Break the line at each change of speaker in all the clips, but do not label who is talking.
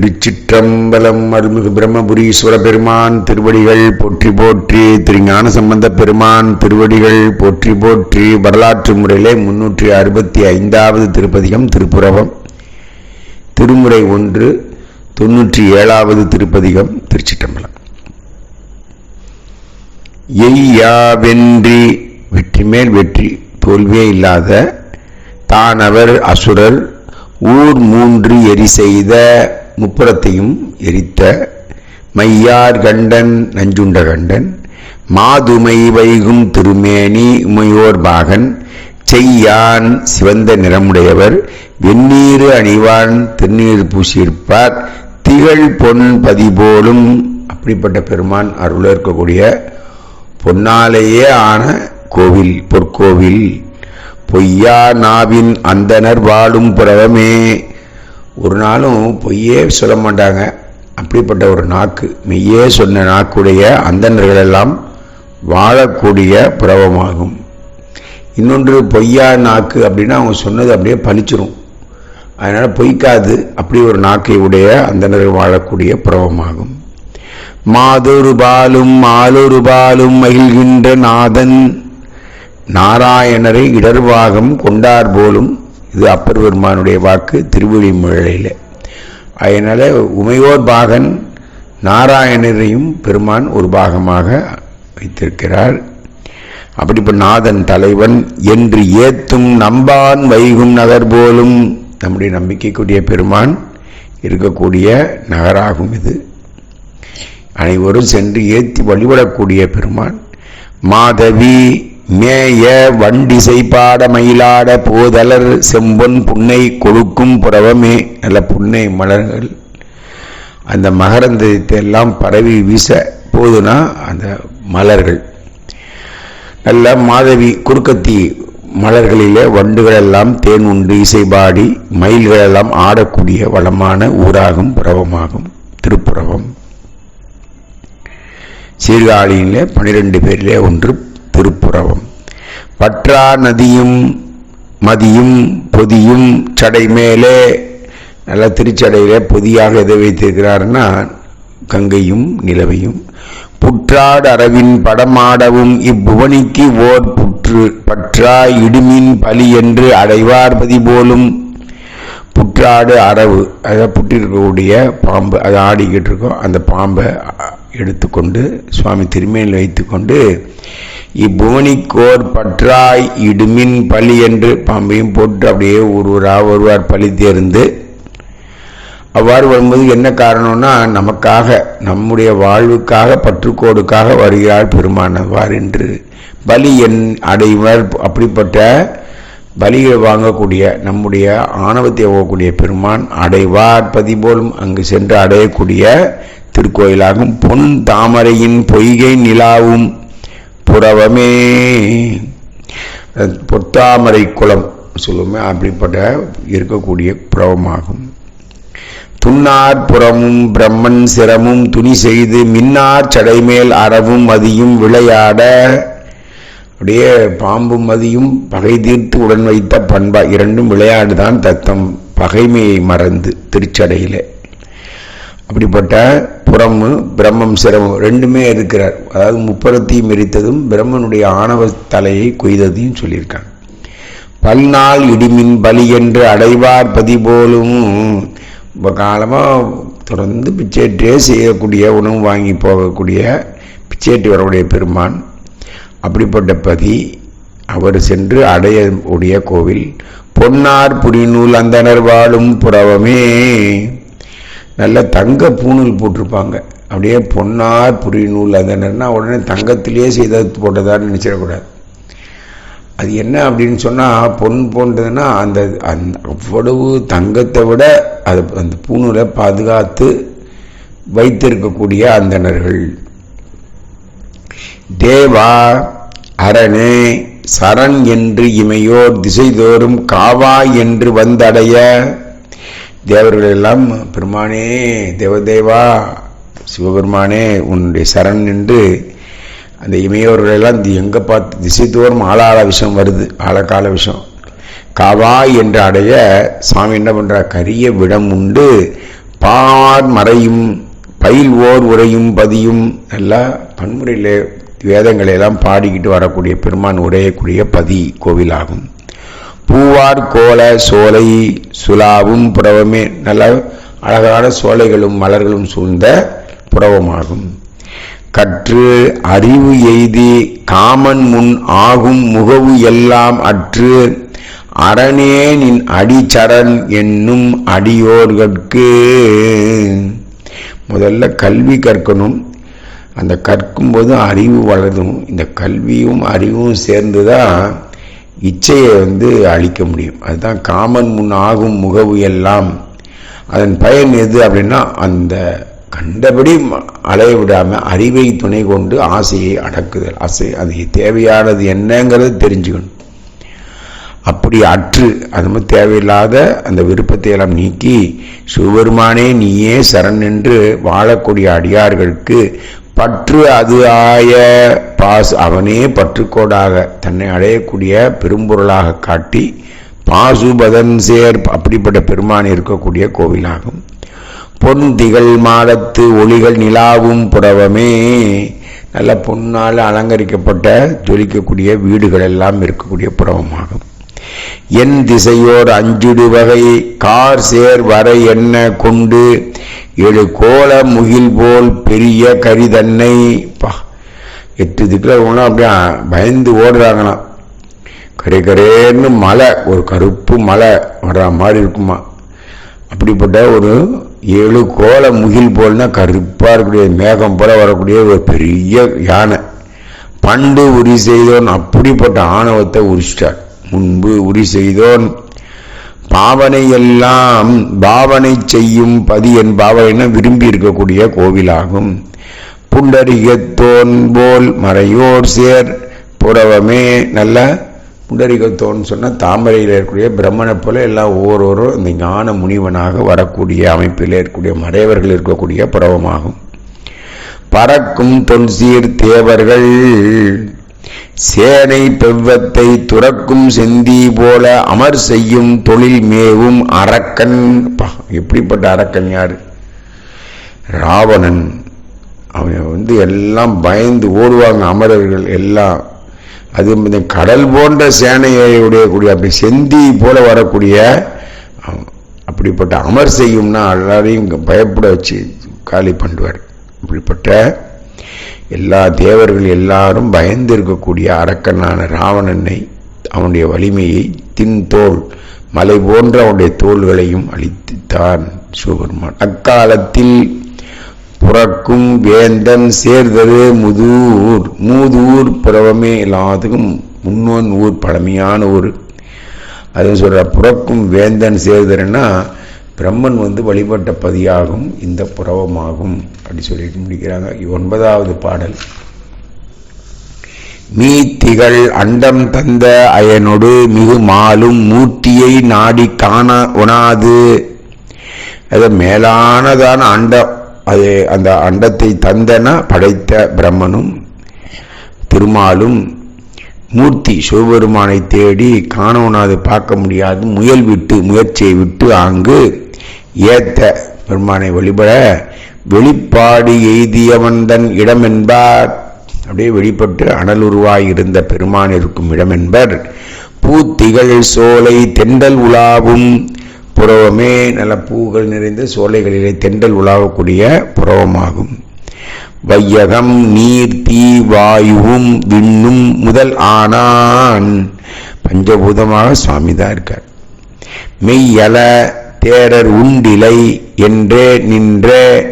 திருச்சிற்றம்பலம் அருள்மிகு பிரம்மபுரீஸ்வர பெருமான் திருவடிகள் போற்றி போற்றி திருஞான சம்பந்த பெருமான் திருவடிகள் போற்றி போற்றி வரலாற்று முறையிலே முன்னூற்றி அறுபத்தி ஐந்தாவது திருப்பதிகம் திருப்புரவம் திருமுறை ஒன்று தொன்னூற்றி ஏழாவது திருப்பதிகம் திருச்சிற்றம்பலம். எய்யா வென்றி வெற்றி மேல் வெற்றி தோல்வியே இல்லாத தானவர் அசுரர் ஊர் மூன்று எரி செய்த முப்புறத்தையும் எரித்த மையார் கண்டன் நஞ்சுண்ட கண்டன் மாதுமை வைகும் திருமேனி உமையோர் பாகன் செய்யான் சிவந்த நிறமுடையவர் வெந்நீர் அணிவான் திருநீர் பூசியிருப்பார் திகழ் பொன் பதிபோலும் அப்படிப்பட்ட பெருமான் அருள் இருக்கக்கூடிய பொன்னாலேயே ஆன கோவில் பொற்கோவில். பொய்யா நாவின் அந்தனர் வாழும் புறவமே ஒரு நாளும் பொய்யே சொல்ல மாட்டாங்க. அப்படிப்பட்ட ஒரு நாக்கு மெய்யே சொன்ன நாக்குடைய அந்தனர்களெல்லாம் வாழக்கூடிய புறவமாகும். இன்னொன்று பொய்யா நாக்கு அப்படின்னா அவங்க சொன்னது அப்படியே பழிச்சிரும். அதனால் பொய்க்காது அப்படி ஒரு நாக்கை உடைய அந்தனர்கள் வாழக்கூடிய புறவமாகும். மாதொரு பாலும் மாலொரு பாலும் மகிழ்கின்ற நாதன். நாராயணரை இடர்வாகம் கொண்டார் போலும் இது அப்பர் பெருமானுடைய வாக்கு திருவிழிமுழையில் அதனால் உமையோர் பாகன் நாராயணரையும் பெருமான் ஒரு பாகமாக வைத்திருக்கிறார். அப்படி இப்போ நாதன் தலைவன் என்று ஏத்தும் நம்பான் வைகும் நகர் போலும் நம்முடைய நம்பிக்கைக்குரிய பெருமான் இருக்கக்கூடிய நகராகும் இது. அனைவரும் சென்று ஏற்றி வழிபடக்கூடிய பெருமான். மாதவி மேய வண்டிசை பாட மயிலாட போதலர் செம்பொன் புன்னை கொடுக்கும் புறவமே. நல்ல புன்னை மலர்கள். அந்த மகரந்தத்தை எல்லாம் பரவி வீச போதுனா அந்த மலர்கள். நல்ல மாதவி குறுக்கத்தி மலர்களிலே வண்டுகளெல்லாம் தேன் உண்டு இசைபாடி மயில்களெல்லாம் ஆடக்கூடிய வளமான ஊராகும் புறவமாகும் திருப்புறவம். சீர்காழியிலே பனிரெண்டு பேரிலே ஒன்று திருப்புறவம். பற்றா நதியும் மதியும் பொதியும் சடை மேலே நல்ல திருச்சடையிலே பொதியாக எதை வைத்திருக்கிறாருன்னா கங்கையும் நிலவையும். புற்றாடு அரவின் படமாடவும் இப்புவனிக்கு ஓர் புற்று பற்றா இடுமின் பலி என்று அடைவார்பதி போலும். புற்றாடு அரவு அதை புற்றிருக்கக்கூடிய பாம்பு அதை ஆடிக்கிட்டு இருக்கோம் அந்த பாம்பை எடுத்துக்கொண்டு சுவாமி திருமேனில் வைத்துக்கொண்டு இப்புவனிக்கோர் பற்றாய் இடுமின் பலி என்று பாம்பையும் போட்டு அப்படியே ஒருவராக வருவார் பலி தேர்ந்து அவ்வாறு வரும்போது என்ன காரணம்னா நமக்காக நம்முடைய வாழ்வுக்காக பற்றுக்கோடுக்காக வருகிறார் பெருமானவார் என்று. பலி என் அடைவர் அப்படிப்பட்ட பலியை வாங்கக்கூடிய நம்முடைய ஆணவத்தை ஓகக்கூடிய பெருமான் அடைவார் பதிபோலும் அங்கு சென்று அடையக்கூடிய திருக்கோயிலாகும். பொன் தாமரையின் பொய்கை நிலாவும் புறவமே. பொத்தாமரை குளம் சொல்லுமே அப்படிப்பட்ட இருக்கக்கூடிய புறவமாகும். துன்னார் புறமும் பிரம்மன் சிரமும் துணி செய்து மின்னார் சடைமேல் அறவும் மதியும் விளையாட. அப்படியே பாம்பும் மதியும் பகை தீர்த்து உடன் வைத்த பண்பா இரண்டும் விளையாடுதான் தத்தம். பகைமையை மறந்து திருச்சடையில். அப்படிப்பட்ட புறமு பிரம்மம் சிரமம் ரெண்டுமே இருக்கிறார். அதாவது முப்பரத்தையும் எரித்ததும் பிரம்மனுடைய ஆணவ தலையை கொய்ததையும் சொல்லியிருக்காங்க. பல்நாள் இடிமின் பலி என்று அடைவார் பதி போலும் இப்போ காலமாக தொடர்ந்து பிச்சேற்றியே செய்யக்கூடிய உணவு வாங்கி போகக்கூடிய பிச்சேற்றி பெருமான் அப்படிப்பட்ட பதி அவர் சென்று அடைய உடைய கோவில். பொன்னார் புரிநூல் அந்தனர் வாழும் புறவமே நல்ல தங்க பூணூல் போட்டிருப்பாங்க. அப்படியே பொன்னார் புரிநூல் அந்தனர்னா உடனே தங்கத்திலேயே செய்த போட்டதான்னு நினச்சிடக்கூடாது. அது என்ன அப்படின்னு சொன்னால் பொன் போன்றதுன்னா அந்த அந்த அவ்வளவு தங்கத்தை விட அது அந்த பூணூலை பாதுகாத்து வைத்திருக்கக்கூடிய அந்தணர்கள். தேவா அரணே சரண் என்று இமையோர் திசைதோறும் காவா என்று வந்தடைய தேவர்கள் எல்லாம் பெருமானே தேவதேவா சிவபெருமானே உன்னுடைய சரண் என்று அந்த இமையோர்கள் எல்லாம் எங்கே பார்த்து திசைதோறும் ஆளாள விஷம் வருது ஆழக்கால விஷம். காவா என்று அடைய சாமி என்ன பண்ணுற கரிய விடம் உண்டு. பார் மறையும் பயில் ஓர் உரையும் பதியும். நல்லா பன்முறையில் வேதங்களை எல்லாம் பாடிக்கிட்டு வரக்கூடிய பெருமான் உரையக்கூடிய பதி கோவிலாகும். பூவார் கோல சோலை சுலாவும் புடவமே நல்ல அழகான சோலைகளும் மலர்களும் சூழ்ந்த புடவமாகும். கற்று அறிவு எய்தி காமன் முன் ஆகும் முகவு எல்லாம் அற்று அரணே நின் அடிச்சரண் என்னும் அடியோர்கட்கு. முதல்ல கல்வி கற்கணும். அந்த கற்கும்போது அறிவு வளரும் இந்த கல்வியும் அறிவும் சேர்ந்து தான் இச்சையை வந்து அழிக்க முடியும். அதுதான் காமன் முன் ஆகும் முகவு எல்லாம். அதன் பயன் எது அப்படின்னா அந்த கண்டபடி அலைய விடாமல் அறிவை துணை கொண்டு ஆசையை அடக்குதல். ஆசை அது தேவையானது என்னங்கிறது தெரிஞ்சுக்கணும். அப்படி அற்று அது மாதிரி தேவையில்லாத அந்த விருப்பத்தை எல்லாம் நீக்கி சிவபெருமானே நீயே சரண் என்று வாழக்கூடிய அடியார்களுக்கு பற்று அது ஆய பாஸ் அவனே பற்றுக்கோடாக தன்னை அடையக்கூடிய பெரும்பொருளாக காட்டி பாசுபதன் சேர் அப்படிப்பட்ட பெருமான் இருக்கக்கூடிய கோவிலாகும். பொன் திகழ் மாடத்து ஒளிகள் நிலாவும் புறவமே நல்ல பொன்னால் அலங்கரிக்கப்பட்ட ஜொலிக்கக்கூடிய வீடுகள் எல்லாம் இருக்கக்கூடிய புறவமாகும் என் திசையோர் அஞ்சுடு வகை கார் சேர் வரை என்ன கொண்டு? ஏழு கோல முகில் போல் பெரிய கரிதன்னை பா எட்டு திக்கில் இருக்கவங்களாம் அப்படியே பயந்து ஓடுறாங்களாம். கரை கரேன்னு மலை ஒரு கருப்பு மலை வர்ற மாதிரி இருக்குமா? அப்படிப்பட்ட ஒரு ஏழு கோல முகில் போல்னா கருப்பாக இருக்கக்கூடிய மேகம் போல வரக்கூடிய ஒரு பெரிய யானை. பண்டு உரி செய்தோன் அப்படிப்பட்ட ஆணவத்தை உரிச்சிட்டார். முன்பு உரி செய்தோன். பாவனை எல்லாம் பாவனை செய்யும் பதி என் பாவனை விரும்பி இருக்கக்கூடிய கோவிலாகும். புண்டரிகத்தோன் போல் மறையோர் சேர் புறவமே நல்ல புண்டரிகத்தோன் சொன்னால் தாமரையில் இருக்கக்கூடிய பிரம்மனை போல எல்லாம் ஒவ்வொருவரும் இந்த ஞான முனிவனாக வரக்கூடிய அமைப்பில் இருக்கக்கூடிய மறைவர்கள் இருக்கக்கூடிய புறவமாகும் பறக்கும் தொல்சீர் தேவர்கள் சேனை பெவ்வத்தை துறக்கும் செந்தி போல அமர் செய்யும் தொழில் மேவும் அரக்கன். எப்படிப்பட்ட அரக்கன் யாரு? ராவணன். அவன் வந்து எல்லாம் பயந்து ஓடுவாங்க அமரர்கள் எல்லாம். அது இந்த கடல் போன்ற சேனையை உடையக்கூடிய அப்படி செந்தி போல வரக்கூடிய அப்படிப்பட்ட அமர் செய்யும்னா எல்லாரையும் பயப்பட வச்சு காலி பண்ணுவார் அப்படிப்பட்ட எல்லா தேவர்கள் எல்லாரும் பயந்து இருக்கக்கூடிய அரக்கனான ராவணனை அவனுடைய வலிமையை தின் தோல் மலை போன்ற அவனுடைய தோள்களையும் அழித்துத்தான் சிவபெருமான். அக்காலத்தில் புறக்கும் வேந்தன் சேர்தரு முதூர். மூதூர் புறவமே எல்லாத்துக்கும் முன்னோன் ஊர் பழமையான ஊர். அது சொல்ற புறக்கும் வேந்தன் சேர்தருன்னா பிரம்மன் வந்து வழிபட்ட பதியாகும் இந்த புறவமாகும். அப்படி சொல்லிட்டு முடிக்கிறாங்க. ஒன்பதாவது பாடல். மீ திகழ் அண்டம் தந்த அயனொடு மிகு மாலும் மூர்த்தியை நாடி காண உணாது. அது மேலானதான அண்டம் அது அந்த அண்டத்தை தந்தன படைத்த பிரம்மனும் திருமாலும் மூர்த்தி சிவபெருமானை தேடி காணவனாது பார்க்க முடியாது. முயல் விட்டு முயற்சியை விட்டு அங்கு ஏத்த பெருமானை வழிபட வெளிப்பாடு எய்தியவந்தன் இடம் என்பார் அப்படியே வெளிப்பட்டு அனலுருவாய் இருந்த பெருமான் இருக்கும் இடம் என்பர் பூத்திகள் சோலை தெண்டல் உலாவும் புறவமே நல்ல பூக்கள் நிறைந்த சோலைகளிலே தெண்டல் உலாவக்கூடிய புறவமாகும். வையகம் நீர் தீ வாயுவும் விண்ணும் முதல் ஆனான் பஞ்சபூதமாக சுவாமி தான் இருக்கார். மெய்யல தேரர் உண்டிலை என்றே நின்றே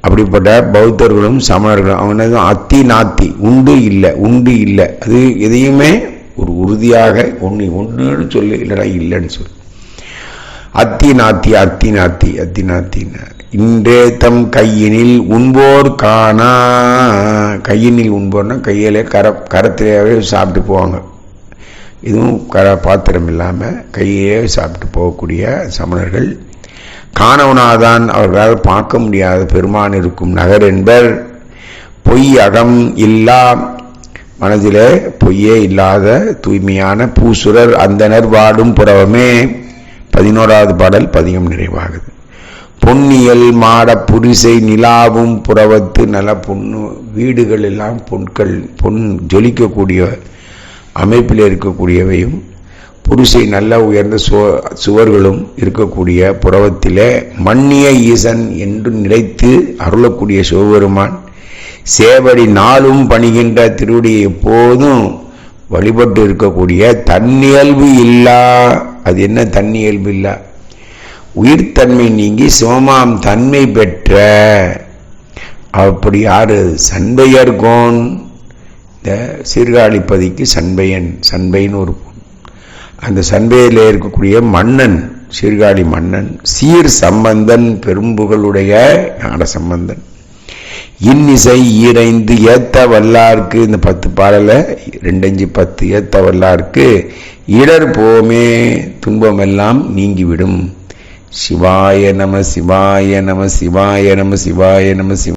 அப்படிப்பட்ட பௌத்தர்களும் சமணர்களும் அவனது அத்தி நாத்தி. உண்டு இல்லை உண்டு இல்லை. அது எதையுமே ஒரு உறுதியாக ஒன்று ஒன்றுன்னு சொல்லு இல்லைடா இல்லைன்னு சொல்லு. அத்தி நாத்தி அத்தி நாத்தி இன்றே தம் கையினில் உண்போர் காணா. கையினில் உண்போர்னா கையிலே கர கரத்திலேயே சாப்பிட்டு போவாங்க. இதுவும் கர பாத்திரம் இல்லாமல் கையே சாப்பிட்டு போகக்கூடிய சமணர்கள். காணவனாதான் அவர்களால் பார்க்க முடியாத பெருமான் இருக்கும் நகர் என்பர். பொய் அகம் இல்லா. மனதிலே பொய்யே இல்லாத தூய்மையான பூசுரர் அந்தனர் வாடும் புறவமே. பதினோராவது பாடல் பதிகம் நிறைவாகுது. பொன்னியல் மாட புரிசை நிலாவும் புறவத்து நல பொண்ணு வீடுகள் எல்லாம் பொன்கள் பொன் ஜொலிக்கக்கூடிய அமைப்பில் இருக்கக்கூடியவையும் புரிசை நல்ல உயர்ந்த சுவர்களும் இருக்கக்கூடிய புறவத்திலே மன்னிய ஈசன் என்று நினைத்து அருளக்கூடிய சிவபெருமான் சேவடி நாளும் பணிகின்ற திருவடியை எப்போதும் வழிபட்டு இருக்கக்கூடிய தன்னியல்பு இல்லா அது என்ன தன்னியல்பு இல்லா? உயிர்த்தன்மை நீங்கி சிவமாம் தன்மை பெற்ற. அப்படி யாரு? சண்பையர்கோன் இந்த சீர்காழிப்பதிக்கு சண்பையன் சண்பைன்னு ஒரு அந்த சண்பையில் இருக்கக்கூடிய மன்னன் சீர்காழி மன்னன் சீர் சம்பந்தன் பெரும்புகளுடைய ஞான சம்பந்தன். இன்னிசை ஈரைந்து ஏத்த வல்லார்க்கு இந்த பத்து பாடல ரெண்டஞ்சு பத்து ஏத்த வல்லார்க்கு இடர் போமே துன்பமெல்லாம் நீங்கிவிடும். சிவாய நம சிவாய நம சிவாய நம சிவாய நம சிவ